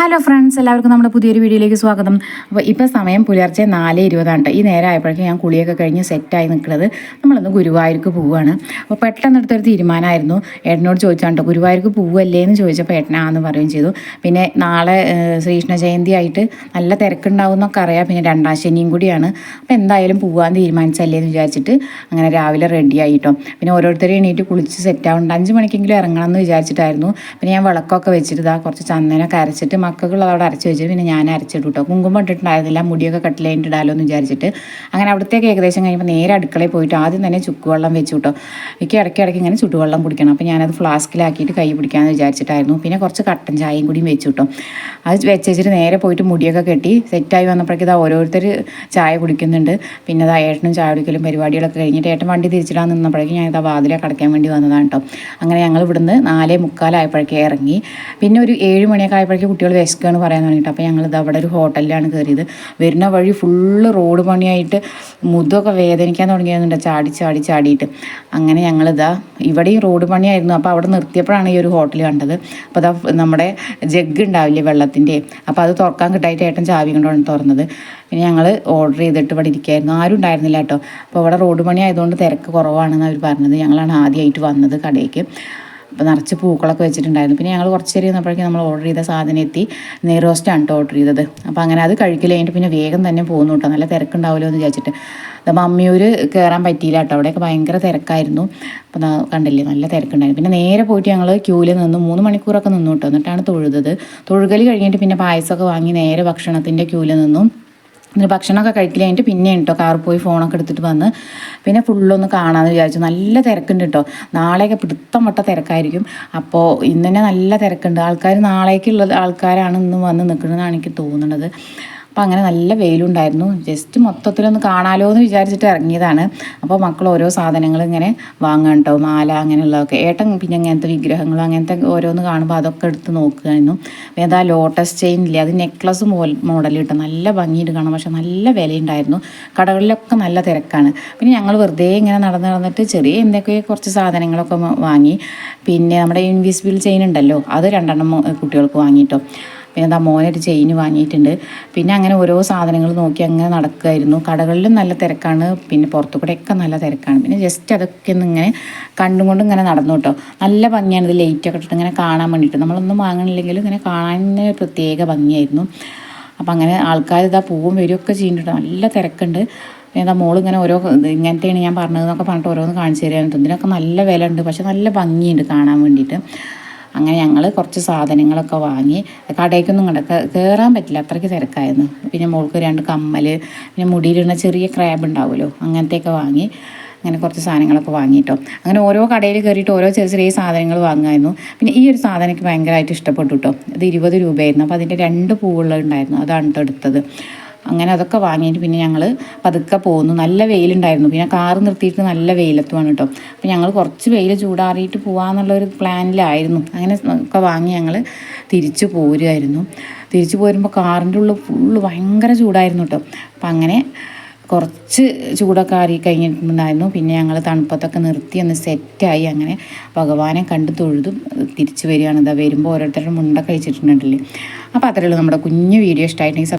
Hello friends എല്ലാവർക്കും നമ്മുടെ പുതിയൊരു വീഡിയോയിലേക്ക് സ്വാഗതം. അപ്പോൾ ഇപ്പോൾ സമയം പുലർച്ചെ നാല് ഇരുപതാണ്. ഈ നേരം ആയപ്പോഴേക്കും ഞാൻ കുളിയൊക്കെ കഴിഞ്ഞ് സെറ്റായി നിൽക്കുന്നത് നമ്മളൊന്ന് ഗുരുവായൂർക്ക് പോവുകയാണ്. അപ്പോൾ പെട്ടെന്ന് എടുത്തൊരു തീരുമാനമായിരുന്നു. ഏട്ടനോട് ചോദിച്ചാണ് കേട്ടോ ഗുരുവായൂർക്ക് പോവല്ലേ? എന്ന് ചോദിച്ചപ്പോൾ ഏട്ടനാന്ന് പറയുകയും ചെയ്തു. പിന്നെ നാളെ ശ്രീകൃഷ്ണ ജയന്തി ആയിട്ട് നല്ല തിരക്കുണ്ടാവും എന്നൊക്കെ അറിയാം. പിന്നെ രണ്ടാം ശനിയും കൂടിയാണ്. അപ്പോൾ എന്തായാലും പോവാൻ തീരുമാനിച്ചല്ലേ എന്ന് വിചാരിച്ചിട്ട് അങ്ങനെ രാവിലെ റെഡി ആയിട്ടോ. പിന്നെ ഓരോരുത്തരും എണീറ്റ് കുളിച്ച് സെറ്റ് ആവുന്നുണ്ട് അഞ്ച് മണിക്കെങ്കിലും ഇറങ്ങണം എന്ന് വിചാരിച്ചിട്ടായിരുന്നു. പിന്നെ ഞാൻ വിളക്കൊക്കെ വെച്ചിട്ട് കുറച്ച് ചന്ദനൊക്കെ അരച്ചിട്ട് മക്കൾക്കുള്ളത് അവിടെ അരച്ച് വെച്ചിട്ട് പിന്നെ ഞാൻ അരച്ചിട്ടു കേട്ടോ കുങ്കുമം ഇട്ടിട്ടുണ്ടായിരുന്നില്ല മുടിയൊക്കെ കട്ടിലായിട്ട് ഇടാലോ എന്ന് വിചാരിച്ചിട്ട്. അങ്ങനെ അവിടത്തേക്ക് ഏകദേശം കഴിയുമ്പോൾ നേരെ അടുക്കളയിൽ പോയിട്ട് ആദ്യം തന്നെ ചുക്കുവെള്ളം വെച്ചു കേട്ടോ എനിക്ക് ഇടയ്ക്ക് ഇടയ്ക്ക് ഇങ്ങനെ ചുടുവെള്ളം കുടിക്കണം. അപ്പോൾ ഞാനത് ഫ്ലാസ്കിലാക്കിയിട്ട് കൈ പിടിക്കാമെന്ന് വിചാരിച്ചിട്ടായിരുന്നു. പിന്നെ കുറച്ച് കട്ടൻ ചായയും കൂടിയും വെച്ചു കേട്ടോ അത് വെച്ച് വെച്ചിട്ട് നേരെ പോയിട്ട് മുടിയൊക്കെ കെട്ടി സെറ്റായി വന്നപ്പോഴേക്കും ഇതാ ഓരോരുത്തർ ചായ കുടിക്കുന്നുണ്ട്. പിന്നെ ഇതാ ഏട്ടനും ചായ കുടിക്കലും പരിപാടികളൊക്കെ കഴിഞ്ഞിട്ട് ഏട്ടൻ വണ്ടി തിരിച്ചിടാൻ നിന്നപ്പോഴേക്കും ഞാൻ ഇതാ വാതിലെ കടക്കാൻ വേണ്ടി വന്നതാണ് കേട്ടോ. അങ്ങനെ ഞങ്ങൾ ഇവിടുന്ന് നാലേ മുക്കാലായപ്പോഴേക്കും ഇറങ്ങി. പിന്നെ ഒരു ഏഴ് മണിയൊക്കെ ആയപ്പോഴേക്കും കുട്ടികൾ വിശക്കുകയാണ് പറയാൻ തുടങ്ങിയിട്ട്. അപ്പോൾ ഞങ്ങൾ ഇത് അവിടെ ഒരു ഹോട്ടലിലാണ് കയറിയത് വരുന്ന വഴി ഫുള്ള് റോഡ് പണിയായിട്ട് മുതൊക്കെ വേദനിക്കാൻ തുടങ്ങിയതുണ്ട് ചാടി ചാടി ചാടിയിട്ട്. അങ്ങനെ ഞങ്ങളിതാ ഇവിടെയും റോഡ് പണിയായിരുന്നു. അപ്പോൾ അവിടെ നിർത്തിയപ്പോഴാണ് ഈ ഒരു ഹോട്ടൽ കണ്ടത്. അപ്പോൾ അതാ നമ്മുടെ ജഗ് ഉണ്ടാവില്ലേ വെള്ളത്തിന്റെ അപ്പോൾ അത് തുറക്കാൻ കിട്ടായിട്ട് ഏട്ടൻ ചാവി കൊണ്ടാണ് തുറന്നത്. പിന്നെ ഞങ്ങൾ ഓർഡർ ചെയ്തിട്ട് ഇവിടെ ഇരിക്കുകയായിരുന്നു. ആരും ഉണ്ടായിരുന്നില്ല കേട്ടോ. അപ്പോൾ ഇവിടെ റോഡ് പണി ആയതുകൊണ്ട് തിരക്ക് കുറവാണെന്ന് അവർ പറഞ്ഞത്. ഞങ്ങളാണ് ആദ്യമായിട്ട് വന്നത് കടയ്ക്ക് അപ്പോൾ നിറച്ച് പൂക്കളൊക്കെ വെച്ചിട്ടുണ്ടായിരുന്നു. പിന്നെ ഞങ്ങൾ കുറച്ച് നേരം നമ്മൾ ഓർഡർ ചെയ്ത സാധനം എത്തി. നെയ് ആണ് കേട്ടോ ഓർഡർ ചെയ്തത്. അപ്പോൾ അങ്ങനെ അത് കഴിക്കൽ കഴിഞ്ഞിട്ട് പിന്നെ വേഗം തന്നെ പോകുന്നു കേട്ടോ നല്ല തിരക്കുണ്ടാവുമല്ലോ എന്ന് വിചാരിച്ചിട്ട്. അത് മമ്മിയൂർ കയറാൻ പറ്റിയില്ല കേട്ടോ അവിടെയൊക്കെ ഭയങ്കര തിരക്കായിരുന്നു. അപ്പോൾ കണ്ടില്ലേ നല്ല തിരക്കുണ്ടായിരുന്നു. പിന്നെ നേരെ പോയിട്ട് ഞങ്ങൾ ക്യൂവിൽ നിന്ന് മൂന്ന് മണിക്കൂറൊക്കെ നിന്നു കേട്ടോ എന്നിട്ടാണ് തൊഴുതത്. തൊഴുകൽ കഴിഞ്ഞിട്ട് പിന്നെ പായസമൊക്കെ വാങ്ങി നേരെ ഭക്ഷണത്തിന്റെ ക്യൂവിൽ നിന്നും. എന്നിട്ട് ഭക്ഷണമൊക്കെ കഴിക്കൽ കഴിഞ്ഞിട്ട് പിന്നെ കേട്ടോ കാറിൽ പോയി ഫോണൊക്കെ എടുത്തിട്ട് വന്ന്. പിന്നെ ഫുള്ളൊന്ന് കാണാമെന്ന് വിചാരിച്ചു. നല്ല തിരക്കുണ്ട് കേട്ടോ നാളെയൊക്കെ പിടുത്തം വട്ട തിരക്കായിരിക്കും. അപ്പോൾ ഇന്ന് തന്നെ നല്ല തിരക്കുണ്ട്. ആൾക്കാർ നാളേക്കുള്ള ആൾക്കാരാണ് ഇന്ന് വന്ന് നിൽക്കുന്നതെന്നാണ് എനിക്ക് തോന്നുന്നത് അപ്പോൾ അങ്ങനെ നല്ല വെയിലുണ്ടായിരുന്നു. ജസ്റ്റ് മൊത്തത്തിലൊന്ന് കാണാലോ എന്ന് വിചാരിച്ചിട്ട് ഇറങ്ങിയതാണ്. അപ്പോൾ മക്കൾ ഓരോ സാധനങ്ങൾ ഇങ്ങനെ വാങ്ങാൻ കേട്ടോ മാല അങ്ങനെയുള്ളതൊക്കെ. ഏട്ടൻ പിന്നെ അങ്ങനത്തെ വിഗ്രഹങ്ങളും അങ്ങനത്തെ ഓരോന്ന് കാണുമ്പോൾ അതൊക്കെ എടുത്ത് നോക്കുകയായിരുന്നു. പിന്നെ അതാ ലോട്ടസ് ചെയിൻ ഇല്ലേ? അത് നെക്ലസ് മോഡൽ കിട്ടും നല്ല ഭംഗിയിട്ട് കാണാം. പക്ഷെ നല്ല വിലയുണ്ടായിരുന്നു. കടകളിലൊക്കെ നല്ല തിരക്കാണ്. പിന്നെ ഞങ്ങൾ വെറുതെ ഇങ്ങനെ നടന്ന് നടന്നിട്ട് ചെറിയ എന്തൊക്കെയോ കുറച്ച് സാധനങ്ങളൊക്കെ വാങ്ങി. പിന്നെ നമ്മുടെ ഇൻവിസിബിൾ ചെയിൻ ഉണ്ടല്ലോ അത് രണ്ടെണ്ണം കുട്ടികൾക്ക് വാങ്ങിയിട്ടോ പിന്നെ എന്താ മോനൊരു ചെയിൻ വാങ്ങിയിട്ടുണ്ട്. പിന്നെ അങ്ങനെ ഓരോ സാധനങ്ങൾ നോക്കി അങ്ങനെ നടക്കുമായിരുന്നു കടകളിലും നല്ല തിരക്കാണ്. പിന്നെ പുറത്തു കൂടെയൊക്കെ നല്ല തിരക്കാണ്. പിന്നെ ജസ്റ്റ് അതൊക്കെ ഒന്ന് ഇങ്ങനെ കണ്ടും കൊണ്ടും ഇങ്ങനെ നടന്നു കേട്ടോ. നല്ല ഭംഗിയാണ്. ഇത് ലൈറ്റൊക്കെ ഇട്ടിട്ട് ഇങ്ങനെ കാണാൻ വേണ്ടിയിട്ട്. നമ്മളൊന്നും വാങ്ങണില്ലെങ്കിലും ഇങ്ങനെ കാണാൻ പ്രത്യേക ഭംഗിയായിരുന്നു. അപ്പം അങ്ങനെ ആൾക്കാർ ഇതാ പൂവും വരികയൊക്കെ ചെയ്യുന്നുണ്ട് നല്ല തിരക്കുണ്ട്. ഏതാ മോൾ ഇങ്ങനെ ഓരോ ഇങ്ങനത്തെയാണ് ഞാൻ പറഞ്ഞതെന്നൊക്കെ പറഞ്ഞിട്ട് ഓരോന്ന് കാണിച്ചു തരാനുണ്ട്. ഇതിനൊക്കെ നല്ല വില ഉണ്ട് പക്ഷെ നല്ല ഭംഗിയുണ്ട് കാണാൻ വേണ്ടിയിട്ട്. അങ്ങനെ ഞങ്ങൾ കുറച്ച് സാധനങ്ങളൊക്കെ വാങ്ങി കടയ്ക്കൊന്നും കണ്ട കയറാൻ പറ്റില്ല അത്രയ്ക്ക് തിരക്കായിരുന്നു. പിന്നെ മോൾക്ക് രണ്ട് കമ്മൽ പിന്നെ മുടിയിലിടുന്ന ചെറിയ ക്രാബ് ഉണ്ടാവുമല്ലോ അങ്ങനത്തെയൊക്കെ വാങ്ങി അങ്ങനെ കുറച്ച് സാധനങ്ങളൊക്കെ വാങ്ങിയിട്ടോ. അങ്ങനെ ഓരോ കടയിൽ കയറിയിട്ട് ഓരോ ചെറിയ ചെറിയ സാധനങ്ങൾ വാങ്ങായിരുന്നു. പിന്നെ ഈ ഒരു സാധനം എനിക്ക് ഭയങ്കരമായിട്ട് ഇഷ്ടപ്പെട്ടു കേട്ടോ. ഇത് ഇരുപത് രൂപയായിരുന്നു. അപ്പോൾ അതിന്റെ രണ്ട് പൂവുള്ളത് ഉണ്ടായിരുന്നു. അതാണ് എടുത്തത്. അങ്ങനെ അതൊക്കെ വാങ്ങിയിട്ട് പിന്നെ ഞങ്ങൾ പതുക്കെ പോന്നു. നല്ല വെയിലുണ്ടായിരുന്നു. പിന്നെ കാറ് നിർത്തിയിട്ട് നല്ല വെയിലത്തുമാണ് കേട്ടോ അപ്പോൾ ഞങ്ങൾ കുറച്ച് വെയിൽ ചൂടാറിയിട്ട് പോകാമെന്നുള്ളൊരു പ്ലാനിലായിരുന്നു. അങ്ങനെ ഒക്കെ വാങ്ങി ഞങ്ങൾ തിരിച്ചു പോരുമായിരുന്നു തിരിച്ചു പോരുമ്പോൾ കാറിന്റെ ഉള്ളിൽ ഫുള്ള് ഭയങ്കര ചൂടായിരുന്നു കേട്ടോ അപ്പം അങ്ങനെ കുറച്ച് ചൂടൊക്കെ ആറി കഴിഞ്ഞിട്ടുണ്ടായിരുന്നു. പിന്നെ ഞങ്ങൾ തണുപ്പത്തൊക്കെ നിർത്തി ഒന്ന് സെറ്റായി. അങ്ങനെ ഭഗവാനെ കണ്ട് തൊഴുതും തിരിച്ചു വരികയാണ്. ഇതാ വരുമ്പോൾ ഓരോരുത്തരുടെ മുണ്ടൊക്കെ കഴിച്ചിട്ടുണ്ടല്ലേ. അപ്പോൾ അത്രയേ ഉള്ളൂ. നമ്മുടെ കുഞ്ഞു വീഡിയോ ഇഷ്ടമായിട്ടുണ്ടെങ്കിൽ